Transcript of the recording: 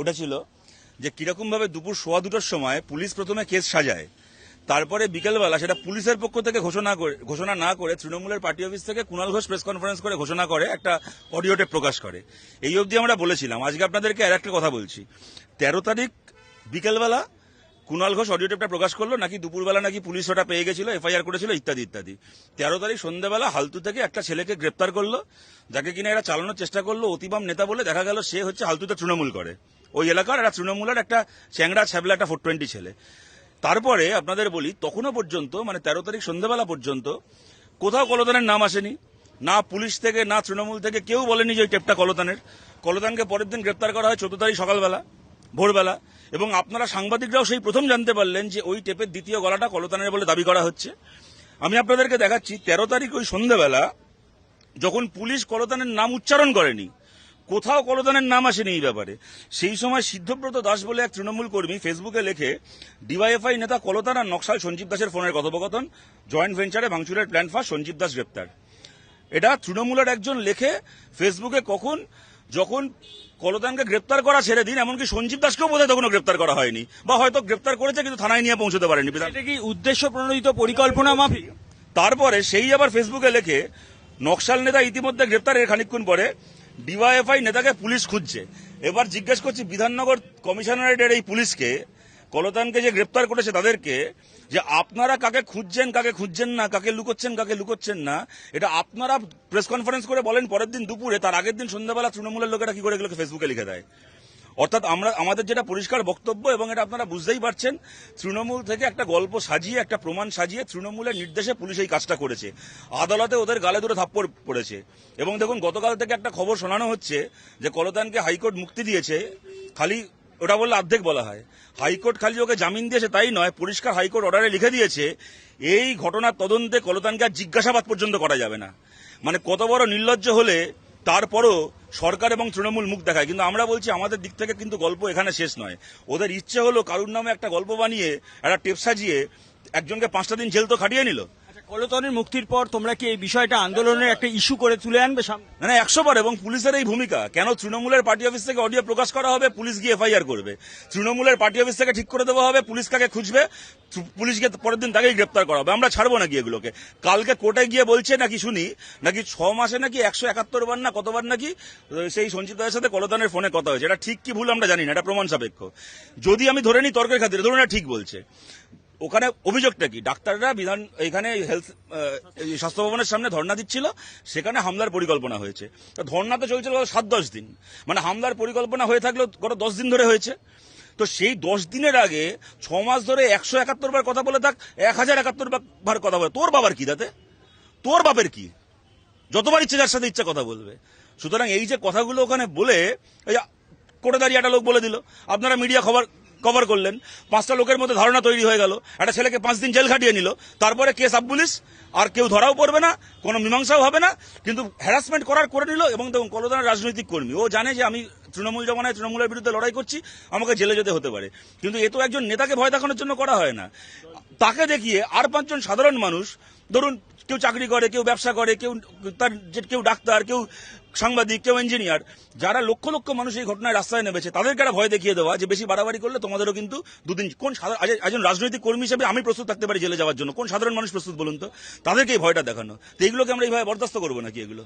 উঠেছিল যে কীরকম ভাবে দুপুর সোয়া দুটোর সময় পুলিশ প্রথমে কেস সাজায়, তারপরে বিকেলবেলা সেটা পুলিশের পক্ষ থেকে ঘোষণা করে, ঘোষণা না করে তৃণমূলের পার্টি অফিস থেকে কুণাল ঘোষ প্রেস কনফারেন্স করে ঘোষণা করে একটা অডিও টেপ প্রকাশ করে। এই অবধি আমরা বলেছিলাম, আজকে আপনাদেরকে আর একটা কথা বলছি। তেরো তারিখ বিকেলবেলা কুণাল ঘোষ অডিও টেপটা প্রকাশ করল, নাকি দুপুরবেলা নাকি পুলিশ ওটা পেয়ে গেছিল এফআইআর করেছিল, ইত্যাদি ইত্যাদি। তেরো তারিখ সন্ধ্যাবেলা হালতু থেকে একটা ছেলেকে গ্রেপ্তার করল, যাকে কিনা এরা চালানোর চেষ্টা করল, অতিবাম নেতা বলে দেখা গেল সে হচ্ছে হালতুতে তৃণমূল করে। ওই এলাকার একটা তৃণমূলের একটা চ্যাংড়া ছ্যাবলা, একটা ফোর টোয়েন্টি ছেলে। তারপরে আপনাদের বলি, তখনও পর্যন্ত মানে তেরো তারিখ সন্ধ্যাবেলা পর্যন্ত, কোথাও কলতানের নাম আসেনি। না পুলিশ থেকে, না তৃণমূল থেকে কেউ বলেনি যে ওই টেপটা কলতানের। কলতানকে পরের দিন গ্রেপ্তার করা হয় চোদ্দ তারিখ সকালবেলা। ভোরবেলা, এবং আপনারা সাংবাদিকরাও সেই প্রথম জানতে পারলেন যে ওই টেপের দ্বিতীয় গলাটা কলতানের বলে দাবি করা হচ্ছে। আমি আপনাদেরকে দেখাচ্ছি, তেরো তারিখ ওই সন্ধ্যাবেলা যখন পুলিশ কলতানের নাম উচ্চারণ করেনি, কোথাও কলতানের নাম আসেনি এই ব্যাপারে। সেই সময় সিদ্ধব্রত দাস বলে এক তৃণমূল কর্মী ফেসবুকে লেখে, ডিওয়াইএফআই নেতা কলতান আর নকশাল সঞ্জীব দাসের ফোনের কথোপকথন, জয়েন্ট ভেঞ্চারে ভাঙচুরের প্ল্যান ফাঁস, সঞ্জীব দাস গ্রেপ্তার। এটা তৃণমূলের একজন লেখে, ফেসবুকে কখন যখন কলতানকে গ্রেপ্তার করা ছেড়ে দিন এমনকি সঞ্জীব দাসকেও বোধহয় তখনও গ্রেপ্তার করা হয়নি। বা হয়তো গ্রেপ্তার করেছে কিন্তু থানায় নিয়ে পৌঁছতে পারেনি। এটা কি উদ্দেশ্য প্রণোদিত পরিকল্পনা মাফিক? তারপরে সেই আবার ফেসবুকে লেখে নকশাল নেতা ইতিমধ্যে গ্রেপ্তারের খানিকক্ষণ পরে ডিওয়াইএফআই নেতাকে পুলিশ খুঁজছে। এবার জিজ্ঞেস করছি বিধাননগর কমিশনারেটের এই পুলিশকে কলতানকে যে গ্রেপ্তার করেছে তাদেরকে, যে আপনারা কাকে খুঁজছেন কাকে খুঁজছেন না, কাকে লুকোচ্ছেন কাকে লুকোচ্ছেন না, এটা আপনারা প্রেস কনফারেন্স করে বলেন পরের দিন দুপুরে, তার আগের দিন সন্ধ্যাবেলা তৃণমূলের লোকেরা কি করে এগুলোকে ফেসবুকে লিখে দেয়। অর্থাৎ আমরা, আমাদের যেটা পরিষ্কার বক্তব্য এবং এটা আপনারা বুঝতেই পারছেন, তৃণমূল থেকে একটা গল্প সাজিয়ে, একটা প্রমাণ সাজিয়ে তৃণমূলের নির্দেশে পুলিশ এই কাজটা করেছে। আদালতে ওদের গালে দূরে থাপ্পড় পড়েছে। এবং দেখুন, গতকাল থেকে একটা খবর শোনানো হচ্ছে যে কলতানকে হাইকোর্ট মুক্তি দিয়েছে, খালি ওটা বললে অর্ধেক বলা হয়। হাইকোর্ট খালি ওকে জামিন দিয়েছে তাই নয়, পরিষ্কার হাইকোর্ট অর্ডারে লিখে দিয়েছে, এই ঘটনার তদন্তে কলতানকে আর জিজ্ঞাসাবাদ পর্যন্ত করা যাবে না। মানে কত বড় নির্লজ্জ হলে তারপরও সরকার এবং তৃণমূল মুখ দেখায়। কিন্তু আমরা বলছি আমাদের দিক থেকে কিন্তু গল্প এখানে শেষ নয়। ওদের ইচ্ছে হলো কারুর নামে একটা গল্প বানিয়ে, একটা টেপ সাজিয়ে একজনকে পাঁচটা দিন জেল তো খাটিয়ে নিল। কলতনের মুক্তির পর তোমরা কি এই বিষয়টা আন্দোলনের একটা ইস্যু করে তুলে আনবে সামনে না একশো বার এবং পুলিশের এই ভূমিকা, কেন তৃণমূলের পার্টি অফিস থেকে অডিও প্রকাশ করা হবে, পুলিশ গিয়ে এফআইআর করবে? তৃণমূলের পার্টি অফিস থেকে ঠিক করে দেওয়া হবে, পুলিশ কাকে খুঁজবে? পুলিশকে পরের দিন তাকেই গ্রেপ্তার করা হবে। আমরা ছাড়বো নাকি এগুলোকে? কালকে কোর্টে গিয়ে বলছে নাকি শুনি, নাকি ছ মাসে নাকি একশো একাত্তর বার না কতবার নাকি সেই সঞ্চিতদের সাথে কলতানের ফোনে কথা হয়েছে। এটা ঠিক কি ভুল আমরা জানি না, এটা প্রমাণ সাপেক্ষ। যদি আমি ধরে নিই তর্কের খাতিরে, ধরুন এটা ঠিক বলছে। ওখানে অভিযোগটা কি? ডাক্তাররা বিধান, এখানে হেলথ স্বাস্থ্য ভবনের সামনে ধর্ণা দিচ্ছিল, সেখানে হামলার পরিকল্পনা হয়েছে। তো ধর্ণা তো চলছিল গত সাত, দশ দিন। মানে হামলার পরিকল্পনা হয়ে থাকলেও গত দশ দিন ধরে হয়েছে। তো সেই দশ দিনের আগে ছ মাস ধরে একশো একাত্তর বার কথা বলে থাক, এক হাজার একাত্তর বার কথা বলে। তোর বাবার কি তাতে? তোর বাপের কি? যতবার ইচ্ছে যার সাথে ইচ্ছা কথা বলবে। সুতরাং এই যে কথাগুলো ওখানে বলে কোটে দাঁড়িয়ে একটা লোক বলে দিল। আপনারা মিডিয়া খবর কভার করলেন। পাঁচটা লোকের মধ্যে ধারণা তৈরি হয়ে গেল। একটা ছেলেকে পাঁচ দিন জেল খাটিয়ে নিল। তারপরে কেস আপ পুলিশ, আর কেউ ধরাও পড়বে না, কোনো মীমাংসাও হবে না, কিন্তু হ্যারাসমেন্ট করার করে নিল এবং দেখুন, কলদানের রাজনৈতিক কর্মী। ও জানে যে আমি তৃণমূল জমানায় তৃণমূলের বিরুদ্ধে লড়াই করছি, আমাকে জেলে যেতে হতে পারে। কিন্তু এ তো একজন নেতাকে ভয় দেখানোর জন্য করা হয় না। তাকে দেখিয়ে আর পাঁচজন সাধারণ মানুষ, ধরুন কেউ চাকরি করে, কেউ ব্যবসা করে, কেউ তার কেউ ডাক্তার, কেউ সাংবাদিক, কেউ ইঞ্জিনিয়ার যারা লক্ষ লক্ষ মানুষ এই ঘটনায় রাস্তায় নেমেছে, তাদেরকে একটা ভয় দেখিয়ে দেওয়া যে বেশি বাড়াবাড়ি করলে তোমাদেরও কিন্তু দুদিন, কোন একজন রাজনৈতিক কর্মী হিসেবে আমি প্রস্তুত থাকতে পারি জেলে যাওয়ার জন্য, কোন সাধারণ মানুষ প্রস্তুত বলুন তো? তাদেরকে এই ভয়টা দেখানো। তো এইগুলোকে আমরা এইভাবে বরদাস্ত করব নাকি এগুলো?